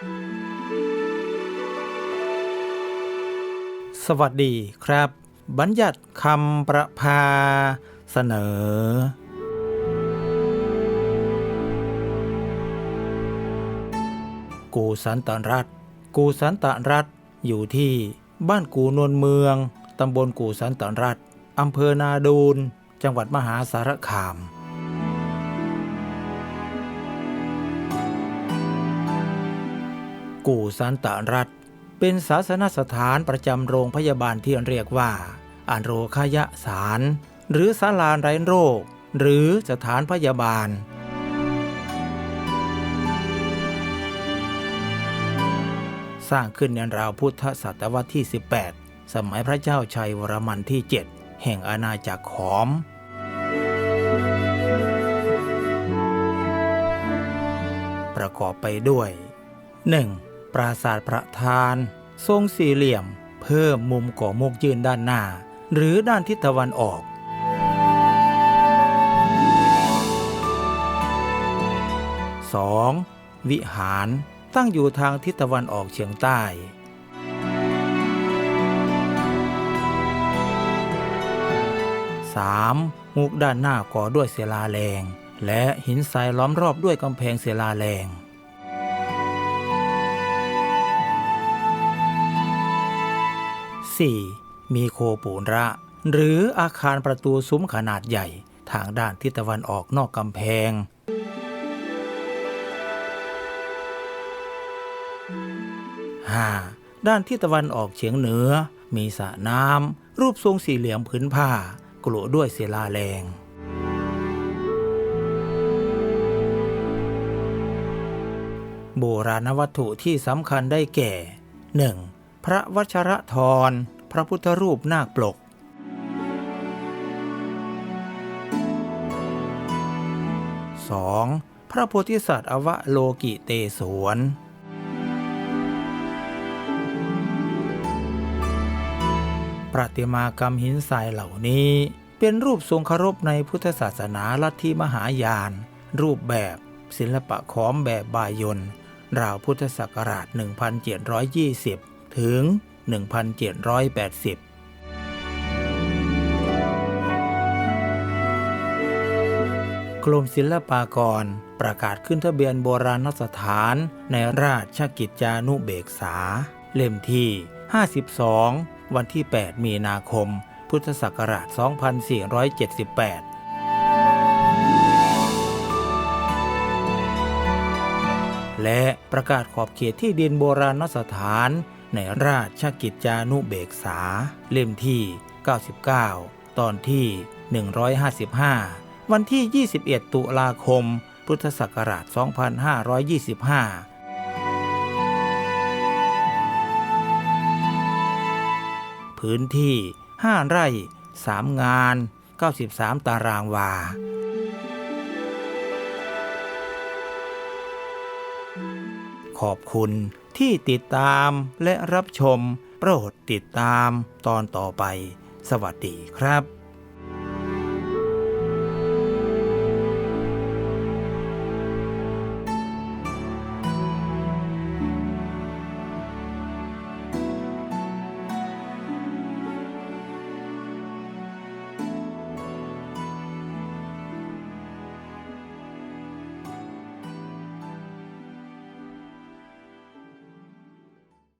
สวัสดีครับ บัญญัติคำประพาเสนอ กูสันตรัฐกูสันตรัฐอยู่ที่บ้านกูนวลเมือง ตำบลกูสันตรัฐอำเภอนาดูน จังหวัดมหาสารคาม กูสันตรัฐ เป็นศาสนสถานประจำโรงพยาบาลที่เรียกว่าอันโรคยะสาร หรือศาลาไร้โรค หรือสถานพยาบาล สร้างขึ้นในราวพุทธศตวรรษที่ 18 สมัยพระเจ้าชัยวรมันที่ 7 แห่งอาณาจักรขอมประกอบไปด้วย 1. ปราสาทประธาน ทรงสี่เหลี่ยม เพิ่มมุมก่อมุกยืนด้านหน้า หรือด้านทิศตะวันออก 2. วิหารตั้งอยู่ทางทิศตะวันออกเฉียงใต้ 3. มุกด้านหน้าก่อด้วยศิลาแรง และหินทรายล้อมรอบด้วยกำแพงศิลาแรง 4. มีโคปูนระ หรืออาคารประตูซุ้มขนาดใหญ่ทางด้านทิศตะวันออกนอกกำแพง 5. ด้านทิศตะวันออกเฉียงเหนือ มีสระน้ำรูปทรงสี่เหลี่ยมผืนผ้ากลุด้วยศิลาแรง โบราณวัตถุที่สำคัญได้แก่ 1. พระวชรทรพระพุทธรูปนาคปลก 2. พระโพธิสัตว์อวโลกิเตศวน ประติมากรรมหินทรายเหล่านี้ เป็นรูปทรงคารพในพุทธศาสนาลัทธิมหายาน รูปแบบศิลปะขอมแบบบายนราวพุทธศักราช 1720 ถึง 1780กรมศิลปากรประกาศขึ้นทะเบียนโบราณสถานในราชกิจจานุเบกษา เล่มที่ 52 วันที่ 8 มีนาคม พุทธศักราช 2478และประกาศขอบเขตที่ดินโบราณสถาน ในราชกิจจานุเบกษา เล่มที่ 99 ตอนที่ 155 วันที่ 21 ตุลาคม พุทธศักราช 2525พื้นที่ 5 ไร่ 3 งาน 93 ตารางวา ขอบคุณ ที่ติดตามและรับชม โปรดติดตามตอนต่อไป สวัสดีครับ